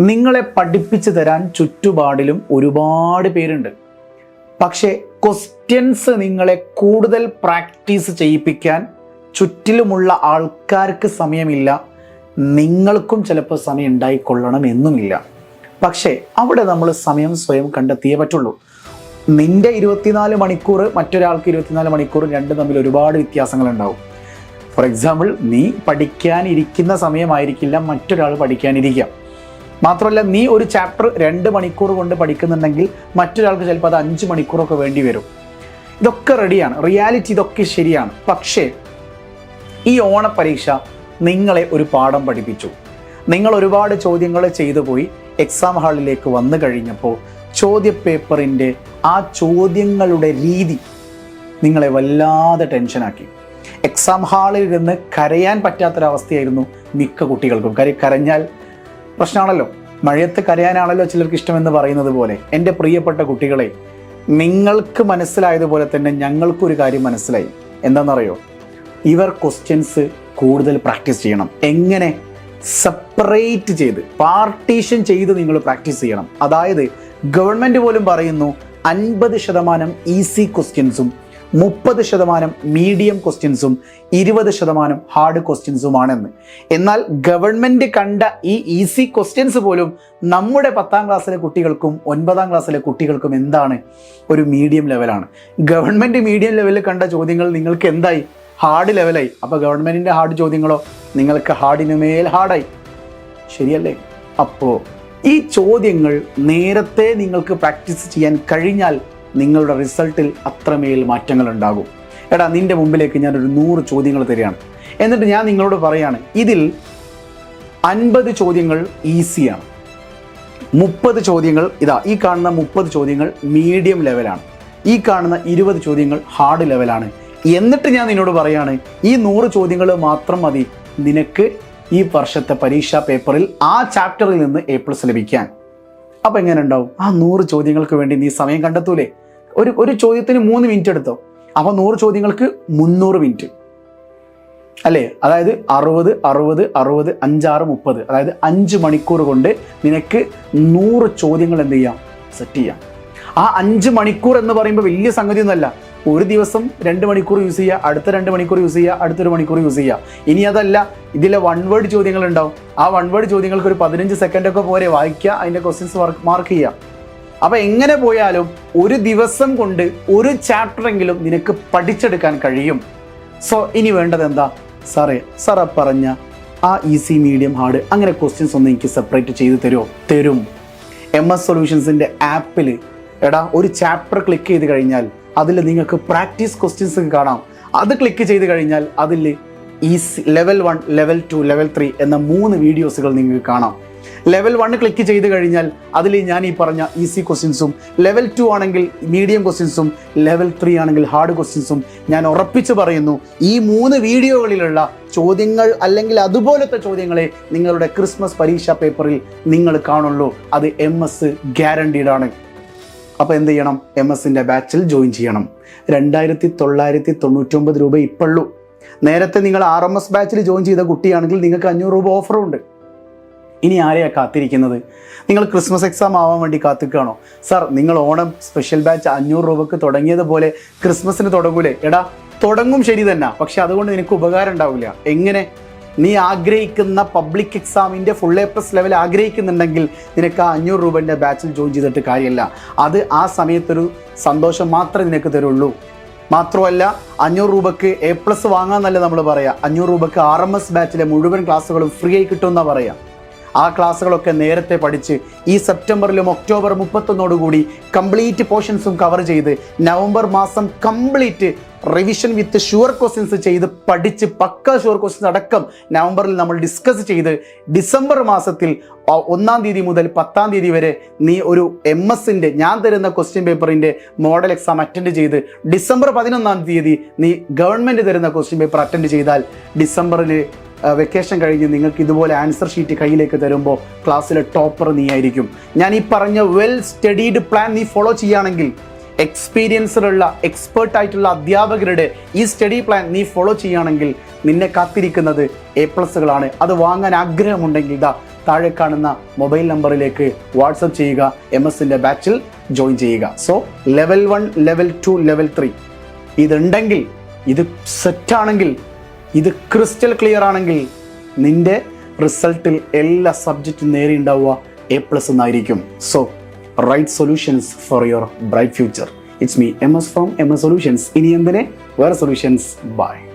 നിങ്ങളെ പഠിപ്പിച്ചു തരാൻ ചുറ്റുപാടിലും ഒരുപാട് പേരുണ്ട്. പക്ഷേ ക്വസ്റ്റ്യൻസ് നിങ്ങളെ കൂടുതൽ പ്രാക്ടീസ് ചെയ്യിപ്പിക്കാൻ ചുറ്റിലുമുള്ള ആൾക്കാർക്ക് സമയമില്ല. നിങ്ങൾക്കും ചിലപ്പോൾ സമയം ഉണ്ടായിക്കൊള്ളണം എന്നുമില്ല. പക്ഷേ അവിടെ നമ്മൾ സമയം സ്വയം കണ്ടെത്തിയേ പറ്റുള്ളൂ. നിന്റെ ഇരുപത്തിനാല് മണിക്കൂർ മറ്റൊരാൾക്ക് ഇരുപത്തിനാല് മണിക്കൂർ രണ്ടും തമ്മിൽ ഒരുപാട് വ്യത്യാസങ്ങളുണ്ടാവും. ഫോർ എക്സാമ്പിൾ നീ പഠിക്കാനിരിക്കുന്ന സമയമായിരിക്കില്ല മറ്റൊരാൾ പഠിക്കാനിരിക്കാം മാത്രമല്ല നീ ഒരു ചാപ്റ്റർ രണ്ട് മണിക്കൂർ കൊണ്ട് പഠിക്കുന്നുണ്ടെങ്കിൽ മറ്റൊരാൾക്ക് ചിലപ്പോൾ അത് അഞ്ച് മണിക്കൂറൊക്കെ വേണ്ടി വരും. ഇതൊക്കെ റെഡിയാണ് റിയാലിറ്റി ഇതൊക്കെ ശരിയാണ്. പക്ഷേ ഈ ഓണപ്പരീക്ഷ നിങ്ങളെ ഒരു പാഠം പഠിപ്പിച്ചു. നിങ്ങൾ ഒരുപാട് ചോദ്യങ്ങൾ ചെയ്തു പോയി. എക്സാം ഹാളിലേക്ക് വന്നു കഴിഞ്ഞപ്പോൾ ചോദ്യപേപ്പറിന്റെ ആ ചോദ്യങ്ങളുടെ രീതി നിങ്ങളെ വല്ലാതെ ടെൻഷനാക്കി എക്സാം ഹാളിൽ നിന്ന് കരയാൻ പറ്റാത്തൊരവസ്ഥയായിരുന്നു മിക്ക കുട്ടികൾക്കും. കരി കരഞ്ഞാൽ പ്രശ്നമാണല്ലോ മഴയത്ത് കരയാനാണല്ലോ ചിലർക്ക് ഇഷ്ടമെന്ന് പറയുന്നത് പോലെ. എന്റെ പ്രിയപ്പെട്ട കുട്ടികളെ നിങ്ങൾക്ക് മനസ്സിലായതുപോലെ തന്നെ ഞങ്ങൾക്കൊരു കാര്യം മനസ്സിലായി. എന്താണെന്നറിയോ? ഇവർ ക്വസ്റ്റ്യൻസ് കൂടുതൽ പ്രാക്ടീസ് ചെയ്യണം. എങ്ങനെ? സെപ്പറേറ്റ് ചെയ്ത് പാർട്ടീഷൻ ചെയ്ത് നിങ്ങൾ പ്രാക്ടീസ് ചെയ്യണം. അതായത് ഗവൺമെന്റ് പോലും പറയുന്നു അൻപത് ശതമാനം ഈസി ക്വസ്റ്റ്യൻസും മുപ്പത് ശതമാനം മീഡിയം ക്വസ്റ്റ്യൻസും ഇരുപത് ശതമാനം ഹാർഡ് ക്വസ്റ്റ്യൻസുമാണെന്ന് എന്നാൽ ഗവൺമെന്റ് കണ്ട ഈ ഈസി ക്വസ്റ്റ്യൻസ് പോലും നമ്മുടെ പത്താം ക്ലാസ്സിലെ കുട്ടികൾക്കും ഒൻപതാം ക്ലാസ്സിലെ കുട്ടികൾക്കും എന്താണ് ഒരു മീഡിയം ലെവലാണ് ഗവൺമെന്റ് മീഡിയം ലെവലിൽ കണ്ട ചോദ്യങ്ങൾ നിങ്ങൾക്ക് എന്തായി? ഹാർഡ് ലെവലായി അപ്പോൾ ഗവൺമെന്റിന്റെ ഹാർഡ് ചോദ്യങ്ങളോ നിങ്ങൾക്ക് ഹാർഡിന് മേൽ ഹാർഡായി ശരിയല്ലേ? അപ്പോൾ ഈ ചോദ്യങ്ങൾ നേരത്തെ നിങ്ങൾക്ക് പ്രാക്ടീസ് ചെയ്യാൻ കഴിഞ്ഞാൽ നിങ്ങളുടെ റിസൾട്ടിൽ അത്രമേൽ മാറ്റങ്ങൾ ഉണ്ടാകും എടാ നിന്റെ മുമ്പിലേക്ക് ഞാനൊരു നൂറ് ചോദ്യങ്ങൾ തരികയാണ്. എന്നിട്ട് ഞാൻ നിങ്ങളോട് പറയാണ് ഇതിൽ അൻപത് ചോദ്യങ്ങൾ ഈസിയാണ്. മുപ്പത് ചോദ്യങ്ങൾ ഇതാ ഈ കാണുന്ന മുപ്പത് ചോദ്യങ്ങൾ മീഡിയം ലെവലാണ് ഈ കാണുന്ന ഇരുപത് ചോദ്യങ്ങൾ ഹാർഡ് ലെവലാണ് എന്നിട്ട് ഞാൻ നിന്നോട് പറയാണ് ഈ നൂറ് ചോദ്യങ്ങൾ മാത്രം മതി. നിനക്ക് ഈ വർഷത്തെ പരീക്ഷാ പേപ്പറിൽ ആ ചാപ്റ്ററിൽ നിന്ന് എ പ്ലസ് ലഭിക്കാൻ. അപ്പം എങ്ങനെ ഉണ്ടാവും? ആ നൂറ് ചോദ്യങ്ങൾക്ക് വേണ്ടി നീ സമയം കണ്ടെത്തൂലേ? ഒരു ഒരു ചോദ്യത്തിന് മൂന്ന് മിനിറ്റ് എടുത്തോ? അപ്പോൾ നൂറ് ചോദ്യങ്ങൾക്ക് മുന്നൂറ് മിനിറ്റ് അല്ലേ? അതായത് അറുപത് അറുപത് അറുപത് അഞ്ചാറ് മുപ്പത്. അതായത് അഞ്ച് മണിക്കൂർ കൊണ്ട് നിനക്ക് നൂറ് ചോദ്യങ്ങൾ എന്ത് ചെയ്യാം? സെറ്റ് ചെയ്യാം. ആ അഞ്ച് മണിക്കൂർ എന്ന് പറയുമ്പോൾ വലിയ സംഗതി ഒന്നുമല്ല ഒരു ദിവസം രണ്ട് മണിക്കൂർ യൂസ് ചെയ്യുക അടുത്ത രണ്ട് മണിക്കൂർ യൂസ് ചെയ്യുക അടുത്തൊരു മണിക്കൂർ യൂസ് ചെയ്യുക ഇനി അതല്ല ഇതിലെ വൺ വേർഡ് ചോദ്യങ്ങൾ ഉണ്ടാവും ആ വൺ വേർഡ് ചോദ്യങ്ങൾക്ക് ഒരു പതിനഞ്ച് സെക്കൻഡ് ഒക്കെ പോരെ വായിക്കുക അതിന്റെ ക്വസ്റ്റ്യൻസ് മാർക്ക് ചെയ്യുക അപ്പോൾ എങ്ങനെ പോയാലും ഒരു ദിവസം കൊണ്ട് ഒരു ചാപ്റ്ററെങ്കിലും നിനക്ക് പഠിച്ചെടുക്കാൻ കഴിയും. സോ ഇനി വേണ്ടത് എന്താ? സാറേ സാറ പറഞ്ഞ ആ ഈസി മീഡിയം ഹാർഡ് അങ്ങനെ ക്വസ്റ്റ്യൻസ് ഒന്ന് എനിക്ക് സെപ്പറേറ്റ് ചെയ്ത് തരുമോ തരും. എം എസ് സൊല്യൂഷൻസിന്റെ ആപ്പിൽ എടാ ഒരു ചാപ്റ്റർ ക്ലിക്ക് ചെയ്ത് കഴിഞ്ഞാൽ അതിൽ നിങ്ങൾക്ക് പ്രാക്ടീസ് ക്വസ്റ്റ്യൻസ് കാണാം. അത് ക്ലിക്ക് ചെയ്ത് കഴിഞ്ഞാൽ അതിൽ easy level one level two level three എന്ന മൂന്ന് വീഡിയോസുകൾ നിങ്ങൾക്ക് കാണാം. ലെവൽ വൺ ക്ലിക്ക് ചെയ്ത് കഴിഞ്ഞാൽ അതിൽ ഞാൻ ഈ പറഞ്ഞ ഈസി ക്വസ്റ്റ്യൻസും ലെവൽ ടു ആണെങ്കിൽ മീഡിയം ക്വസ്റ്റ്യൻസും ലെവൽ ത്രീ ആണെങ്കിൽ ഹാർഡ് ക്വസ്റ്റ്യൻസും ഞാൻ ഉറപ്പിച്ച് പറയുന്നു ഈ മൂന്ന് വീഡിയോകളിലുള്ള ചോദ്യങ്ങൾ അല്ലെങ്കിൽ അതുപോലത്തെ ചോദ്യങ്ങളെ നിങ്ങളുടെ ക്രിസ്മസ് പരീക്ഷാ പേപ്പറിൽ നിങ്ങൾ കാണുള്ളൂ. അത് എം എസ് ഗ്യാരണ്ടീഡ് ആണ്. അപ്പോൾ എന്ത് ചെയ്യണം? എം എസിന്റെ ബാച്ചിൽ ജോയിൻ ചെയ്യണം രണ്ടായിരത്തി തൊള്ളായിരത്തി തൊണ്ണൂറ്റൊമ്പത് രൂപ ഇപ്പോഴുള്ളൂ നേരത്തെ നിങ്ങൾ ആർ എം എസ് ബാച്ചിൽ ജോയിൻ ചെയ്ത കുട്ടിയാണെങ്കിൽ നിങ്ങൾക്ക് അഞ്ഞൂറ് രൂപ ഓഫറും ഉണ്ട്. ഇനി ആരെയാണ് കാത്തിരിക്കുന്നത്? നിങ്ങൾ ക്രിസ്മസ് എക്സാം ആവാൻ വേണ്ടി കാത്തിക്കുകയാണോ സാർ നിങ്ങൾ ഓണം സ്പെഷ്യൽ ബാച്ച് അഞ്ഞൂറ് രൂപക്ക് തുടങ്ങിയതുപോലെ ക്രിസ്മസിന് തുടങ്ങൂലേ? എടാ തുടങ്ങും ശരി തന്നെ. പക്ഷെ അതുകൊണ്ട് നിനക്ക് ഉപകാരം ഉണ്ടാവില്ല. എങ്ങനെ? നീ ആഗ്രഹിക്കുന്ന പബ്ലിക് എക്സാമിന്റെ ഫുൾ എ പ്ലസ് ലെവൽ ആഗ്രഹിക്കുന്നുണ്ടെങ്കിൽ നിനക്ക് ആ അഞ്ഞൂറ് രൂപേന്റെ ബാച്ചിൽ ജോയിൻ ചെയ്തിട്ട് കാര്യമില്ല. അത് ആ സമയത്തൊരു സന്തോഷം മാത്രമേ നിനക്ക് തരുള്ളൂ. മാത്രമല്ല അഞ്ഞൂറ് രൂപക്ക് എ പ്ലസ് വാങ്ങാമെന്നല്ല നമ്മൾ പറയാം. അഞ്ഞൂറ് രൂപക്ക് ആർ എം എസ് ബാച്ചിലെ മുഴുവൻ ക്ലാസ്സുകളും ഫ്രീ ആയി കിട്ടുമെന്നാണ് പറയാം. ആ ക്ലാസ്സുകളൊക്കെ നേരത്തെ പഠിച്ച് ഈ സെപ്റ്റംബറിലും ഒക്ടോബർ മുപ്പത്തൊന്നോടുകൂടി കംപ്ലീറ്റ് പോർഷൻസും കവർ ചെയ്ത് നവംബർ മാസം complete revision with sure questions ചെയ്ത് പഠിച്ച് പക്ക ഷുവർ ക്വസ്റ്റ്യൻസ് അടക്കം നവംബറിൽ നമ്മൾ ഡിസ്കസ് ചെയ്ത് ഡിസംബർ മാസത്തിൽ ഒന്നാം തീയതി മുതൽ പത്താം തീയതി വരെ നീ ഒരു എം എസിന്റെ ഞാൻ തരുന്ന ക്വസ്റ്റ്യൻ പേപ്പറിന്റെ മോഡൽ എക്സാം അറ്റൻഡ് ചെയ്ത് ഡിസംബർ പതിനൊന്നാം തീയതി നീ ഗവൺമെന്റ് തരുന്ന ക്വസ്റ്റ്യൻ പേപ്പർ അറ്റൻഡ് ചെയ്താൽ ഡിസംബറിൽ വെക്കേഷൻ കഴിഞ്ഞ് നിങ്ങൾക്ക് ഇതുപോലെ ആൻസർ ഷീറ്റ് കയ്യിലേക്ക് തരുമ്പോൾ ക്ലാസ്സിലെ ടോപ്പർ നീ ആയിരിക്കും ഞാൻ ഈ പറഞ്ഞ വെൽ സ്റ്റഡീഡ് പ്ലാൻ നീ ഫോളോ ചെയ്യുകയാണെങ്കിൽ എക്സ്പീരിയൻസിലുള്ള എക്സ്പേർട്ട് ആയിട്ടുള്ള അധ്യാപകരുടെ ഈ സ്റ്റഡി പ്ലാൻ നീ ഫോളോ ചെയ്യുകയാണെങ്കിൽ നിന്നെ കാത്തിരിക്കുന്നത് എ പ്ലസുകളാണ് അത് വാങ്ങാൻ ആഗ്രഹമുണ്ടെങ്കിൽ ഇതാ താഴെ കാണുന്ന മൊബൈൽ നമ്പറിലേക്ക് വാട്സപ്പ് ചെയ്യുക എം എസിന്റെ ബാച്ചിൽ ജോയിൻ ചെയ്യുക. So level one level two level three ഇതുണ്ടെങ്കിൽ ഇത് സെറ്റാണെങ്കിൽ ഇത് ക്രിസ്റ്റൽ ക്ലിയർ ആണെങ്കിൽ നിന്റെ റിസൾട്ടിൽ എല്ലാ സബ്ജക്റ്റും നേരെ ഉണ്ടാവുക എ പ്ലസ് എന്നായിരിക്കും. So right solutions for your bright future it's me M S from M S solutions ഇനി എന്തിനെ? വേറെ സൊല്യൂഷൻസ് ബൈ